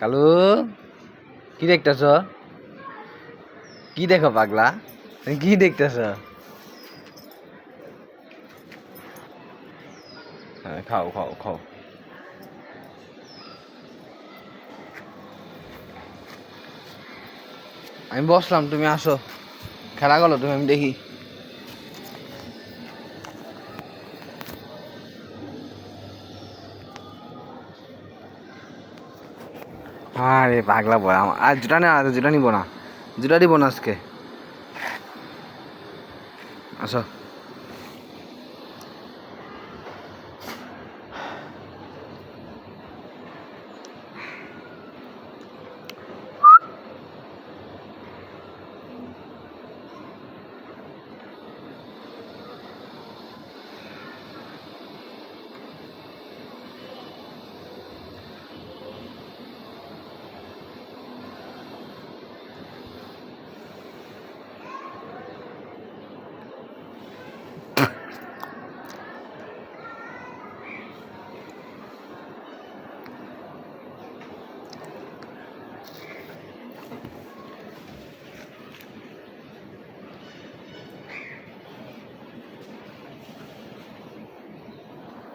কালু কি দেখতেছ? কি দেখো পাগলা? কি দেখতেছ? হ্যাঁ, খাও খাও খাও। আমি বসলাম তুমি আসো। খেলা গেলো তুমি আমি দেখি। আরে পাগলা বয় আর জুটা না জুটা নিব না। জুটা দিব না আজকে। আসো।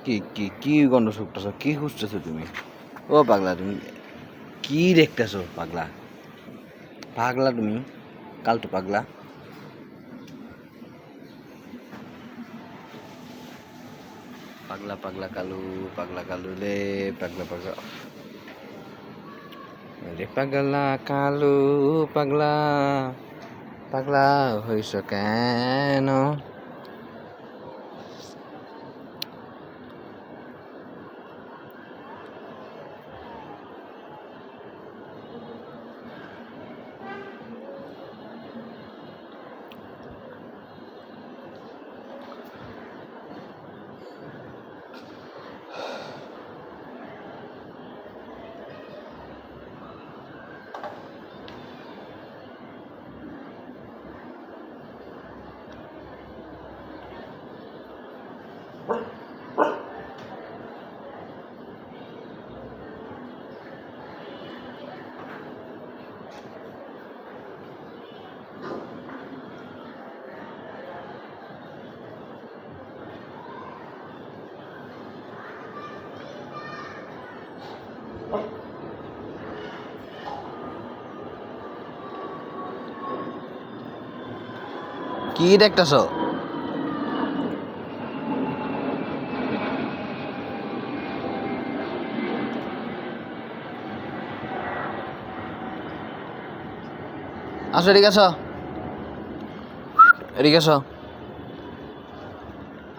কি কি কি গন্ধ শুকতেছ? কি খুঁজতেছো তুমি? ও পাগলা, তুমি কি দেখতেছো, পাগলা? পাগলা তুমি, কালটো পাগলা। পাগলা পাগলা কালু পাগলা কালু রে, পাগলা পাগলা। রে পাগলা কালু, পাগলা। পাগলা হইছ কেন? কি দেখতেছ? আসো এদিকে আসো। এদিকে আসো।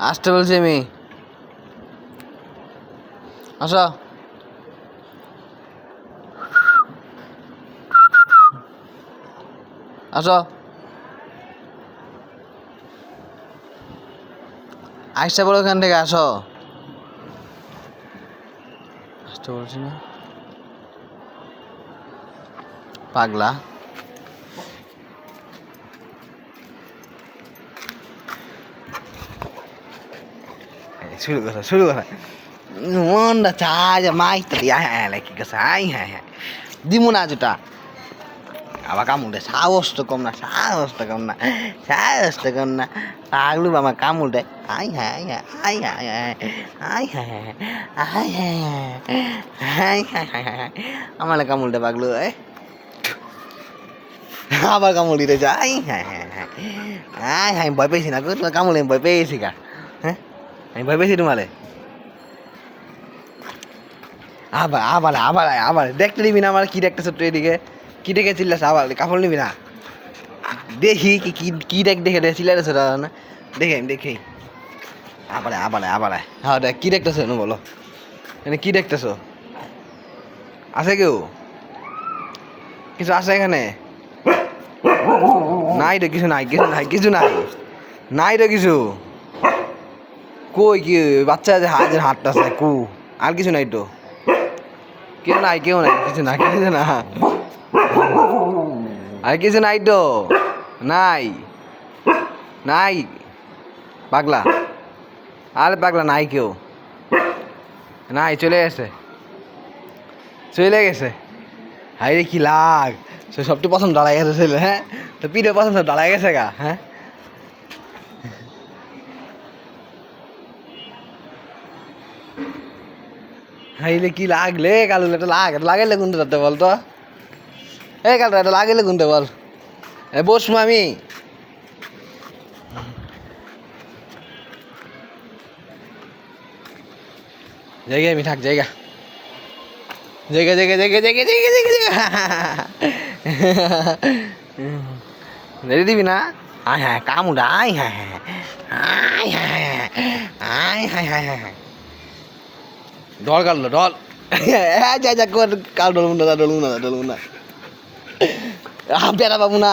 আসতে বলছি আমি। আসো। আসো। আসতে বলো ওখান থেকে, আসো। আসতে বলছি না। পাগলা। শুরু করা শুরু করা। মনটা চায় মাইতে আয় হ্যাঁ কি কথা আয় হ্যাঁ হ্যাঁ দিমু না যেটা আবার কামুড়ে সাহস তো কম না সাহস তো কম না সাহস তো কম না পাগলু আমার কামুড়ে আই হ্যাঁ আই হ্যাঁ আই হ্যাঁ আই হ্যাঁ আই হ্যাঁ হ্যাঁ আমার কামুড়ে পাগলু এ আবার কামুড়ি রে যাই হ্যাঁ হ্যাঁ হ্যাঁ আই হ্যাঁ ভয় পেয়েছি না তোমার কামুড়ে ভয় পেয়েছি কা হ্যাঁ আমি ভয় পেয়েছি তোমালে আবার আবার আবার আবার দেখতে নিবি না আমার কি দেখতেছ তুই এদিকে কি দেখে চিল্লাস আবার কাপড় নিবি না? দেখি, কি কি কি দেখ দেখে দেখে চিল্লাইছ না দেখে দেখি আবার আবার আবার। হ্যাঁ দেখ, কি দেখতেছ এনে বলো। এনে কি দেখতেছ? আছে কেউ? কিছু আছে এখানে? নাই রে কিছু নাই কিছু নাই কিছু নাই। নাই রে কিছু। কই, কি, বাচ্চা যে হাতের হাতটা আছে, কু। আর কিছু নাই তো। কেউ নাই কেউ নাই, কিছু না কিছু না আর কিছু নাই তো। নাই। নাই। পাগলা। আরে পাগলা নাই কেউ। নাই, চলে গেছে। চলে গেছে। হাই রে, কি লাগ সে সবটি পছন্দ ডালাই গেছে, ছেলে হ্যাঁ? তো পিঠে পছন্দ ডালাই গেছে গা হ্যাঁ? হাইলে কি লাগলে কালু, এটা লাগ লাগাইলে কোনটা রাতে এই কালু এটা লাগাইলে কোনটা বল এ বসবো আমি জায়গা আমি থাক জায়গা জায়গা জায়গা জায়গা জায়গা জায়গা জায়গা জায়গা দিবি না আয় হ্যাঁ কামুডা আয় হ্যাঁ হ্যাঁ আয় হ্যাঁ হ্যাঁ আয় হ্যাঁ হ্যাঁ হ্যাঁ হ্যাঁ ডল কাটলো হ্যাঁ যা যা কর কাল ডলবো না ডলবো না ডলবো না বেড়া পাবো না।